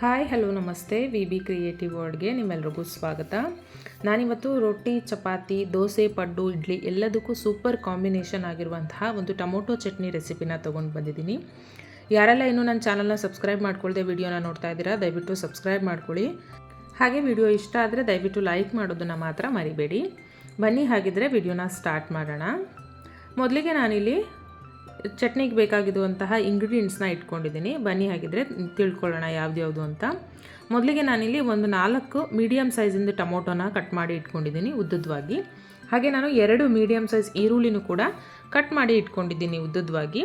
Hi, hello, ನಮಸ್ತೆ. V B creative ವರ್ಡ್ಗೆ ನಿಮ್ಮೆಲ್ರಿಗೂ ಸ್ವಾಗತ. ನಾನಿವತ್ತು ರೊಟ್ಟಿ, ಚಪಾತಿ, ದೋಸೆ, ಪಡ್ಡು, ಇಡ್ಲಿ ಎಲ್ಲದಕ್ಕೂ ಸೂಪರ್ ಕಾಂಬಿನೇಷನ್ ಆಗಿರುವಂತಹ ಒಂದು ಟೊಮೊಟೊ ಚಟ್ನಿ ರೆಸಿಪಿನ ತೊಗೊಂಡು ಬಂದಿದ್ದೀನಿ. ಯಾರೆಲ್ಲ ಇನ್ನೂ ನನ್ನ ಚಾನಲ್ನ ಸಬ್ಸ್ಕ್ರೈಬ್ ಮಾಡ್ಕೊಳ್ಳದೆ ವಿಡಿಯೋನ ನೋಡ್ತಾ ಇದ್ದೀರಾ, ದಯವಿಟ್ಟು ಸಬ್ಸ್ಕ್ರೈಬ್ ಮಾಡ್ಕೊಳ್ಳಿ. ಹಾಗೆ ವಿಡಿಯೋ ಇಷ್ಟ ಆದರೆ ದಯವಿಟ್ಟು ಲೈಕ್ ಮಾಡೋದನ್ನು ಮಾತ್ರ ಮರಿಬೇಡಿ. ಬನ್ನಿ, ಹಾಗಿದ್ರೆ ವಿಡಿಯೋನ ಸ್ಟಾರ್ಟ್ ಮಾಡೋಣ. ಮೊದಲಿಗೆ ನಾನಿಲ್ಲಿ ಚಟ್ನಿಗೆ ಬೇಕಾಗಿರುವಂತಹ ಇಂಗ್ರೀಡಿಯೆಂಟ್ಸ್ನ ಇಟ್ಕೊಂಡಿದ್ದೀನಿ. ಬನ್ನಿ ಹಾಗಿದ್ರೆ ತಿಳ್ಕೊಳ್ಳೋಣ ಯಾವ್ದು ಅಂತ. ಮೊದಲಿಗೆ ನಾನಿಲ್ಲಿ ಒಂದು ನಾಲ್ಕು ಮೀಡಿಯಮ್ ಸೈಜಿಂದು ಟೊಮೊಟೊನ ಕಟ್ ಮಾಡಿ ಇಟ್ಕೊಂಡಿದ್ದೀನಿ ಉದ್ದದ್ವಾಗಿ. ಹಾಗೆ ನಾನು ಎರಡು ಮೀಡಿಯಮ್ ಸೈಜ್ ಈರುಳ್ಳಿನೂ ಕೂಡ ಕಟ್ ಮಾಡಿ ಇಟ್ಕೊಂಡಿದ್ದೀನಿ ಉದ್ದದ್ವಾಗಿ.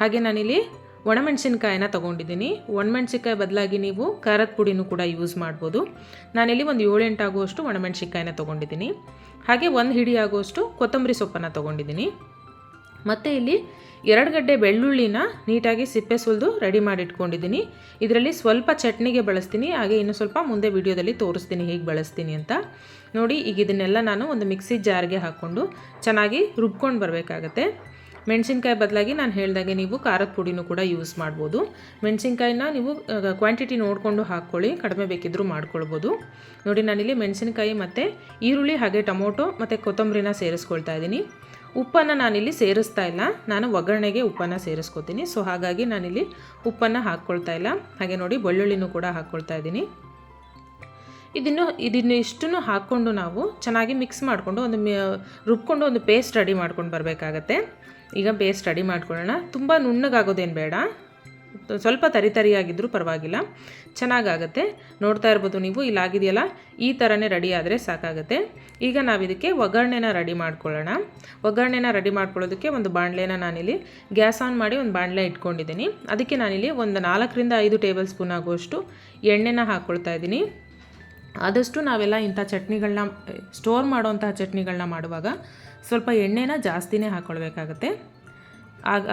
ಹಾಗೆ ನಾನಿಲ್ಲಿ ಒಣಮೆಣಸಿನ್ಕಾಯಿನ ತೊಗೊಂಡಿದ್ದೀನಿ. ಒಣಮೆಣಸಿನ್ಕಾಯಿ ಬದಲಾಗಿ ನೀವು ಖಾರದ ಪುಡಿನೂ ಕೂಡ ಯೂಸ್ ಮಾಡ್ಬೋದು. ನಾನಿಲ್ಲಿ ಒಂದು ಏಳೆಂಟು ಆಗುವಷ್ಟು ತೊಗೊಂಡಿದ್ದೀನಿ. ಹಾಗೆ ಒಂದು ಹಿಡಿ ಆಗುವಷ್ಟು ಕೊತ್ತಂಬರಿ ಸೊಪ್ಪನ್ನು ತೊಗೊಂಡಿದ್ದೀನಿ. ಮತ್ತು ಇಲ್ಲಿ ಎರಡು ಗಡ್ಡೆ ಬೆಳ್ಳುಳ್ಳಿನ ನೀಟಾಗಿ ಸಿಪ್ಪೆ ಸುಲಿದು ರೆಡಿ ಮಾಡಿ ಇಟ್ಕೊಂಡಿದ್ದೀನಿ ಇದರಲ್ಲಿ ಸ್ವಲ್ಪ ಚಟ್ನಿಗೆ ಬಳಸ್ತೀನಿ, ಹಾಗೆ ಇನ್ನು ಸ್ವಲ್ಪ ಮುಂದೆ ವಿಡಿಯೋದಲ್ಲಿ ತೋರಿಸ್ತೀನಿ ಹೇಗೆ ಬಳಸ್ತೀನಿ ಅಂತ. ನೋಡಿ, ಈಗ ಇದನ್ನೆಲ್ಲ ನಾನು ಒಂದು ಮಿಕ್ಸಿ ಜಾರ್ಗೆ ಹಾಕ್ಕೊಂಡು ಚೆನ್ನಾಗಿ ರುಬ್ಕೊಂಡು ಬರಬೇಕಾಗತ್ತೆ. ಮೆಣಸಿನ್ಕಾಯಿ ಬದಲಾಗಿ ನಾನು ಹೇಳಿದಾಗೆ ನೀವು ಖಾರದ ಪುಡಿನೂ ಕೂಡ ಯೂಸ್ ಮಾಡ್ಬೋದು. ಮೆಣಸಿನ್ಕಾಯಿನ ನೀವು ಕ್ವಾಂಟಿಟಿ ನೋಡಿಕೊಂಡು ಹಾಕ್ಕೊಳ್ಳಿ, ಕಡಿಮೆ ಬೇಕಿದ್ದರೂ ಮಾಡ್ಕೊಳ್ಬೋದು. ನೋಡಿ, ನಾನಿಲ್ಲಿ ಮೆಣಸಿನ್ಕಾಯಿ ಮತ್ತು ಈರುಳ್ಳಿ ಹಾಗೆ ಟೊಮೊಟೊ ಮತ್ತು ಕೊತ್ತಂಬರಿನ ಸೇರಿಸ್ಕೊಳ್ತಾ ಇದ್ದೀನಿ. ಉಪ್ಪನ್ನು ನಾನಿಲ್ಲಿ ಸೇರಿಸ್ತಾ ಇಲ್ಲ. ನಾನು ಒಗ್ಗರಣೆಗೆ ಉಪ್ಪನ್ನು ಸೇರಿಸ್ಕೋತೀನಿ. ಸೊ ಹಾಗಾಗಿ ನಾನಿಲ್ಲಿ ಉಪ್ಪನ್ನು ಹಾಕ್ಕೊಳ್ತಾ ಇಲ್ಲ. ಹಾಗೆ ನೋಡಿ, ಬೆಳ್ಳುಳ್ಳಿನೂ ಕೂಡ ಹಾಕ್ಕೊಳ್ತಾ ಇದ್ದೀನಿ. ಇದನ್ನು ಇದನ್ನು ಇಷ್ಟನ್ನು ಹಾಕ್ಕೊಂಡು ನಾವು ಚೆನ್ನಾಗಿ ಮಿಕ್ಸ್ ಮಾಡಿಕೊಂಡು ಒಂದು ರುಬ್ಕೊಂಡು ಒಂದು ಪೇಸ್ಟ್ ರೆಡಿ ಮಾಡ್ಕೊಂಡು ಬರಬೇಕಾಗತ್ತೆ. ಈಗ ಪೇಸ್ಟ್ ರೆಡಿ ಮಾಡ್ಕೊಳ್ಳೋಣ. ತುಂಬ ನುಣ್ಣಗಾಗೋದೇನು ಬೇಡ. ಸ್ವಲ್ಪ ತರಿತರಿಯಾಗಿದ್ದರೂ ಪರವಾಗಿಲ್ಲ. ಚೆನ್ನಾಗಾಗತ್ತೆ. ನೋಡ್ತಾ ಇರ್ಬೋದು ನೀವು ಇಲ್ಲಾಗಿದೆಯಲ್ಲ ಈ ಥರನೇ ರೆಡಿ ಆದರೆ ಸಾಕಾಗುತ್ತೆ. ಈಗ ನಾವು ಇದಕ್ಕೆ ಒಗ್ಗರಣೆನ ರೆಡಿ ಮಾಡ್ಕೊಳ್ಳೋಣ. ಒಗ್ಗರಣೆನ ರೆಡಿ ಮಾಡ್ಕೊಳ್ಳೋದಕ್ಕೆ ಒಂದು ಬಾಣಲೆನ ನಾನಿಲ್ಲಿ ಗ್ಯಾಸ್ ಆನ್ ಮಾಡಿ ಒಂದು ಬಾಣಲೆ ಇಟ್ಕೊಂಡಿದ್ದೀನಿ. ಅದಕ್ಕೆ ನಾನಿಲ್ಲಿ ಒಂದು ನಾಲ್ಕರಿಂದ ಐದು ಟೇಬಲ್ ಸ್ಪೂನ್ ಆಗುವಷ್ಟು ಎಣ್ಣೆನ ಹಾಕ್ಕೊಳ್ತಾ ಇದ್ದೀನಿ. ಆದಷ್ಟು ನಾವೆಲ್ಲ ಇಂಥ ಚಟ್ನಿಗಳನ್ನ ಸ್ಟೋರ್ ಮಾಡೋವಂತಹ ಚಟ್ನಿಗಳನ್ನ ಮಾಡುವಾಗ ಸ್ವಲ್ಪ ಎಣ್ಣೆನ ಜಾಸ್ತಿನೇ ಹಾಕ್ಕೊಳ್ಬೇಕಾಗತ್ತೆ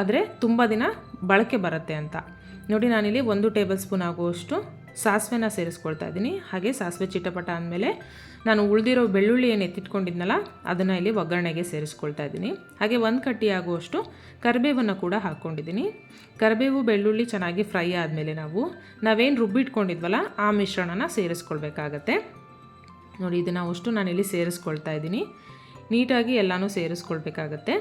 ಆದರೆ ತುಂಬ ದಿನ ಬಳಕೆ ಬರುತ್ತೆ ಅಂತ. ನೋಡಿ, ನಾನಿಲ್ಲಿ ಒಂದು ಟೇಬಲ್ ಸ್ಪೂನ್ ಆಗುವಷ್ಟು ಸಾಸಿವೆನ ಸೇರಿಸ್ಕೊಳ್ತಾ ಇದ್ದೀನಿ. ಹಾಗೆ ಸಾಸಿವೆ ಚಿಟಪಟ ಅಂದಮೇಲೆ ನಾನು ಉಳಿದಿರೋ ಬೆಳ್ಳುಳ್ಳಿ ಏನು ಎತ್ತಿಟ್ಕೊಂಡಿದ್ನಲ್ಲ, ಅದನ್ನು ಇಲ್ಲಿ ಒಗ್ಗರಣೆಗೆ ಸೇರಿಸ್ಕೊಳ್ತಾ ಇದ್ದೀನಿ. ಹಾಗೆ ಒಂದು ಕಟ್ಟಿ ಆಗುವಷ್ಟು ಕರಿಬೇವನ್ನು ಕೂಡ ಹಾಕ್ಕೊಂಡಿದ್ದೀನಿ. ಕರಿಬೇವು, ಬೆಳ್ಳುಳ್ಳಿ ಚೆನ್ನಾಗಿ ಫ್ರೈ ಆದಮೇಲೆ ನಾವು, ನಾವೇನು ರುಬ್ಬಿಟ್ಕೊಂಡಿದ್ವಲ್ಲ, ಆ ಮಿಶ್ರಣನ ಸೇರಿಸ್ಕೊಳ್ಬೇಕಾಗತ್ತೆ. ನೋಡಿ, ಇದನ್ನು ಅಷ್ಟು ನಾನಿಲ್ಲಿ ಸೇರಿಸ್ಕೊಳ್ತಾ ಇದ್ದೀನಿ. ನೀಟಾಗಿ ಎಲ್ಲನೂ ಸೇರಿಸ್ಕೊಳ್ಬೇಕಾಗತ್ತೆ.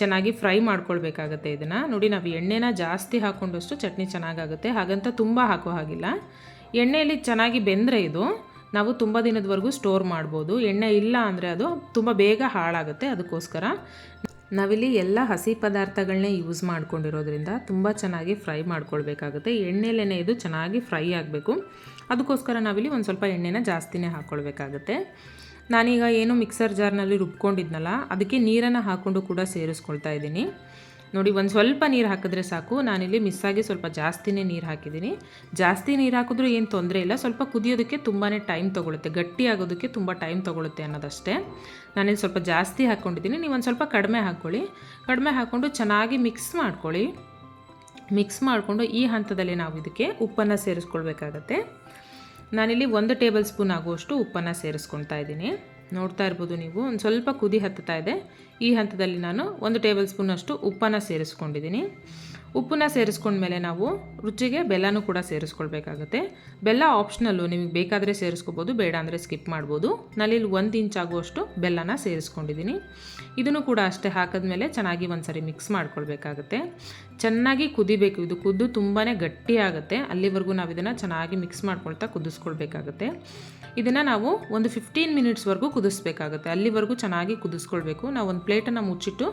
ಚೆನ್ನಾಗಿ ಫ್ರೈ ಮಾಡ್ಕೊಳ್ಬೇಕಾಗತ್ತೆ ಇದನ್ನು. ನೋಡಿ, ನಾವು ಎಣ್ಣೆನ ಜಾಸ್ತಿ ಹಾಕ್ಕೊಂಡಷ್ಟು ಚಟ್ನಿ ಚೆನ್ನಾಗಾಗುತ್ತೆ. ಹಾಗಂತ ತುಂಬ ಹಾಕೋ ಹಾಗಿಲ್ಲ. ಎಣ್ಣೆಯಲ್ಲಿ ಚೆನ್ನಾಗಿ ಬೆಂದರೆ ಇದು, ನಾವು ತುಂಬ ದಿನದವರೆಗೂ ಸ್ಟೋರ್ ಮಾಡ್ಬೋದು. ಎಣ್ಣೆ ಇಲ್ಲ ಅಂದರೆ ಅದು ತುಂಬ ಬೇಗ ಹಾಳಾಗುತ್ತೆ ಅದಕ್ಕೋಸ್ಕರ. ನಾವಿಲ್ಲಿ ಎಲ್ಲ ಹಸಿ ಪದಾರ್ಥಗಳನ್ನೇ ಯೂಸ್ ಮಾಡ್ಕೊಂಡಿರೋದ್ರಿಂದ ತುಂಬ ಚೆನ್ನಾಗಿ ಫ್ರೈ ಮಾಡ್ಕೊಳ್ಬೇಕಾಗುತ್ತೆ. ಎಣ್ಣೆಲೇನೆ ಇದು ಚೆನ್ನಾಗಿ ಫ್ರೈ ಆಗಬೇಕು. ಅದಕ್ಕೋಸ್ಕರ ನಾವಿಲ್ಲಿ ಒಂದು ಸ್ವಲ್ಪ ಎಣ್ಣೆನ ಜಾಸ್ತಿನೇ ಹಾಕ್ಕೊಳ್ಬೇಕಾಗತ್ತೆ ನಾನೀಗ ಏನು ಮಿಕ್ಸರ್ ಜಾರ್ನಲ್ಲಿ ರುಬ್ಕೊಂಡಿದ್ನಲ್ಲ, ಅದಕ್ಕೆ ನೀರನ್ನು ಹಾಕ್ಕೊಂಡು ಕೂಡ ಸೇರಿಸ್ಕೊಳ್ತಾ ಇದ್ದೀನಿ. ನೋಡಿ, ಒಂದು ಸ್ವಲ್ಪ ನೀರು ಹಾಕಿದ್ರೆ ಸಾಕು. ನಾನಿಲ್ಲಿ ಮಿಸ್ಸಾಗಿ ಸ್ವಲ್ಪ ಜಾಸ್ತಿನೇ ನೀರು ಹಾಕಿದ್ದೀನಿ. ಜಾಸ್ತಿ ನೀರು ಹಾಕಿದ್ರೂ ಏನು ತೊಂದರೆ ಇಲ್ಲ. ಸ್ವಲ್ಪ ಕುದಿಯೋದಕ್ಕೆ ತುಂಬಾ ಟೈಮ್ ತೊಗೊಳುತ್ತೆ. ಗಟ್ಟಿ ಆಗೋದಕ್ಕೆ ತುಂಬ ಟೈಮ್ ತೊಗೊಳುತ್ತೆ ಅನ್ನೋದಷ್ಟೇ. ನಾನಿಲ್ಲಿ ಸ್ವಲ್ಪ ಜಾಸ್ತಿ ಹಾಕ್ಕೊಂಡಿದ್ದೀನಿ ನೀವು ಒಂದು ಸ್ವಲ್ಪ ಕಡಿಮೆ ಹಾಕ್ಕೊಳ್ಳಿ ಕಡಿಮೆ ಹಾಕ್ಕೊಂಡು ಚೆನ್ನಾಗಿ ಮಿಕ್ಸ್ ಮಾಡ್ಕೊಳ್ಳಿ. ಮಿಕ್ಸ್ ಮಾಡಿಕೊಂಡು ಈ ಹಂತದಲ್ಲಿ ನಾವು ಇದಕ್ಕೆ ಉಪ್ಪನ್ನು ಸೇರಿಸ್ಕೊಳ್ಬೇಕಾಗತ್ತೆ. ನಾನಿಲ್ಲಿ ಒಂದು ಟೇಬಲ್ ಸ್ಪೂನ್ ಆಗುವಷ್ಟು ಉಪ್ಪನ್ನು ಸೇರಿಸ್ಕೊಳ್ತಾ ಇದ್ದೀನಿ. ನೋಡ್ತಾ ಇರ್ಬೋದು ನೀವು, ಒಂದು ಸ್ವಲ್ಪ ಕುದಿ ಹತ್ತುತ್ತಾ ಇದೆ. ಈ ಹಂತದಲ್ಲಿ ನಾನು ಒಂದು ಟೇಬಲ್ ಸ್ಪೂನಷ್ಟು ಉಪ್ಪನ್ನು ಸೇರಿಸ್ಕೊಂಡಿದ್ದೀನಿ. ಉಪ್ಪನ್ನ ಸೇರಿಸ್ಕೊಂಡ್ಮೇಲೆ ನಾವು ರುಚಿಗೆ ಬೆಲ್ಲನೂ ಕೂಡ ಸೇರಿಸ್ಕೊಳ್ಬೇಕಾಗುತ್ತೆ. ಬೆಲ್ಲ ಆಪ್ಷನಲ್ಲು ನಿಮಗೆ ಬೇಕಾದರೆ ಸೇರಿಸ್ಕೋಬೋದು, ಬೇಡ ಅಂದರೆ ಸ್ಕಿಪ್ ಮಾಡ್ಬೋದು. ನಾನಿಲ್ಲಿ ಒಂದು ಇಂಚ್ ಆಗುವಷ್ಟು ಬೆಲ್ಲನ ಸೇರಿಸ್ಕೊಂಡಿದ್ದೀನಿ ಇದನ್ನು ಕೂಡ ಅಷ್ಟೇ ಹಾಕಿದ್ಮೇಲೆ ಚೆನ್ನಾಗಿ ಒಂದು ಸರಿ ಮಿಕ್ಸ್ ಮಾಡ್ಕೊಳ್ಬೇಕಾಗತ್ತೆ. ಚೆನ್ನಾಗಿ ಕುದಿಬೇಕು. ಇದು ಕುದ್ದು ತುಂಬಾ ಗಟ್ಟಿ ಆಗುತ್ತೆ. ಅಲ್ಲಿವರೆಗೂ ನಾವು ಇದನ್ನು ಚೆನ್ನಾಗಿ ಮಿಕ್ಸ್ ಮಾಡ್ಕೊಳ್ತಾ ಕುದಿಸ್ಕೊಳ್ಬೇಕಾಗತ್ತೆ. ಇದನ್ನು ನಾವು ಒಂದು ಫಿಫ್ಟೀನ್ ಮಿನಿಟ್ಸ್ವರೆಗೂ ಕುದಿಸ್ಬೇಕಾಗುತ್ತೆ. ಅಲ್ಲಿವರೆಗೂ ಚೆನ್ನಾಗಿ ಕುದಿಸ್ಕೊಳ್ಬೇಕು. ನಾವು ಒಂದು ಪ್ಲೇಟನ್ನು ಮುಚ್ಚಿಟ್ಟು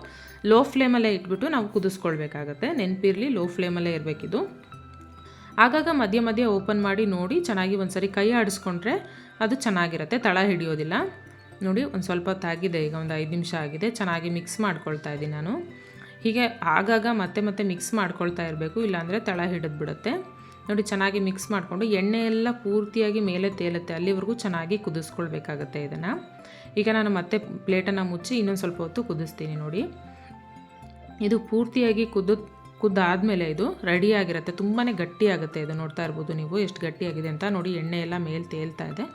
ಲೋ ಫ್ಲೇಮಲ್ಲೇ ಇಟ್ಬಿಟ್ಟು ನಾವು ಕುದಿಸ್ಕೊಳ್ಬೇಕಾಗತ್ತೆ. ನೆನಪಿರಲಿ ಲೋ ಫ್ಲೇಮಲ್ಲೇ ಇರಬೇಕಿದು. ಆಗಾಗ ಮಧ್ಯ ಮಧ್ಯ ಓಪನ್ ಮಾಡಿ ನೋಡಿ, ಚೆನ್ನಾಗಿ ಒಂದು ಸರಿ ಕೈ ಆಡಿಸ್ಕೊಂಡ್ರೆ ಅದು ಚೆನ್ನಾಗಿರುತ್ತೆ, ತಳ ಹಿಡಿಯೋದಿಲ್ಲ. ನೋಡಿ, ಒಂದು ಸ್ವಲ್ಪ ಹೊತ್ತಾಗಿದೆ, ಈಗ ಒಂದು ಐದು ನಿಮಿಷ ಆಗಿದೆ, ಚೆನ್ನಾಗಿ ಮಿಕ್ಸ್ ಮಾಡ್ಕೊಳ್ತಾ ಇದ್ದೀನಿ ನಾನು. ಹೀಗೆ ಆಗಾಗ ಮತ್ತೆ ಮತ್ತೆ ಮಿಕ್ಸ್ ಮಾಡ್ಕೊಳ್ತಾ ಇರಬೇಕು, ಇಲ್ಲಾಂದರೆ ತಳ ಹಿಡಿದು ಬಿಡುತ್ತೆ ನೋಡಿ, ಚೆನ್ನಾಗಿ ಮಿಕ್ಸ್ ಮಾಡಿಕೊಂಡು ಎಣ್ಣೆ ಎಲ್ಲ ಪೂರ್ತಿಯಾಗಿ ಮೇಲೆ ತೇಲುತ್ತೆ, ಅಲ್ಲಿವರೆಗೂ ಚೆನ್ನಾಗಿ ಕುದಿಸ್ಕೊಳ್ಬೇಕಾಗತ್ತೆ ಇದನ್ನು. ಈಗ ನಾನು ಮತ್ತೆ ಪ್ಲೇಟನ್ನು ಮುಚ್ಚಿ ಇನ್ನೊಂದು ಸ್ವಲ್ಪ ಹೊತ್ತು ಕುದಿಸ್ತೀನಿ ನೋಡಿ. ಇದು ಪೂರ್ತಿಯಾಗಿ ಕುದ್ದು ಕುದ್ದಾದಮೇಲೆ ಇದು ರೆಡಿಯಾಗಿರುತ್ತೆ. ತುಂಬಾ ಗಟ್ಟಿಯಾಗುತ್ತೆ ಇದು ನೋಡ್ತಾ ಇರ್ಬೋದು ನೀವು, ಎಷ್ಟು ಗಟ್ಟಿಯಾಗಿದೆ ಅಂತ. ನೋಡಿ, ಎಣ್ಣೆ ಎಲ್ಲ ಮೇಲೆ ತೇಲ್ತಾ ಇದೆ.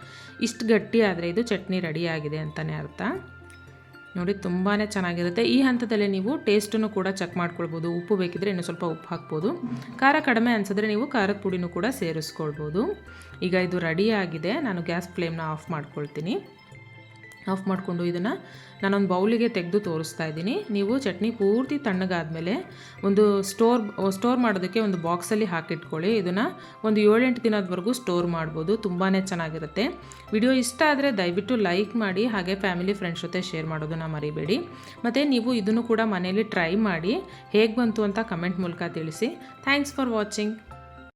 ಇಷ್ಟು ಗಟ್ಟಿ ಆದರೆ ಇದು ಚಟ್ನಿ ರೆಡಿಯಾಗಿದೆ ಅಂತಲೇ ಅರ್ಥ. ನೋಡಿ ತುಂಬಾ ಚೆನ್ನಾಗಿರುತ್ತೆ. ಈ ಹಂತದಲ್ಲಿ ನೀವು ಟೇಸ್ಟನ್ನು ಕೂಡ ಚೆಕ್ ಮಾಡ್ಕೊಳ್ಬೋದು. ಉಪ್ಪು ಬೇಕಿದ್ರೆ ಇನ್ನೂ ಸ್ವಲ್ಪ ಉಪ್ಪು ಹಾಕ್ಬೋದು. ಖಾರ ಕಡಿಮೆ ಅನಿಸಿದ್ರೆ ನೀವು ಖಾರದ ಪುಡಿನೂ ಕೂಡ ಸೇರಿಸ್ಕೊಳ್ಬೋದು. ಈಗ ಇದು ರೆಡಿ ಆಗಿದೆ ನಾನು ಗ್ಯಾಸ್ ಫ್ಲೇಮ್ನ ಆಫ್ ಮಾಡ್ಕೊಳ್ತೀನಿ. ಆಫ್ ಮಾಡಿಕೊಂಡು ಇದನ್ನು ನಾನೊಂದು ಬೌಲಿಗೆ ತೆಗೆದು ತೋರಿಸ್ತಾ ಇದ್ದೀನಿ. ನೀವು ಚಟ್ನಿ ಪೂರ್ತಿ ತಣ್ಣಗಾದಮೇಲೆ ಒಂದು ಸ್ಟೋರ್ ಸ್ಟೋರ್ ಮಾಡೋದಕ್ಕೆ ಒಂದು ಬಾಕ್ಸಲ್ಲಿ ಹಾಕಿಟ್ಕೊಳ್ಳಿ. ಇದನ್ನು ಒಂದು ಏಳೆಂಟು ದಿನದವರೆಗೂ ಸ್ಟೋರ್ ಮಾಡ್ಬೋದು. ತುಂಬಾ ಚೆನ್ನಾಗಿರುತ್ತೆ. ವಿಡಿಯೋ ಇಷ್ಟ ಆದರೆ ದಯವಿಟ್ಟು ಲೈಕ್ ಮಾಡಿ, ಹಾಗೆ ಫ್ಯಾಮಿಲಿ ಫ್ರೆಂಡ್ಸ್ ಜೊತೆ ಶೇರ್ ಮಾಡೋದನ್ನು ಮರಿಬೇಡಿ. ಮತ್ತು ನೀವು ಇದನ್ನು ಕೂಡ ಮನೆಯಲ್ಲಿ ಟ್ರೈ ಮಾಡಿ ಹೇಗೆ ಬಂತು ಅಂತ ಕಮೆಂಟ್ ಮೂಲಕ ತಿಳಿಸಿ. Thanks for watching.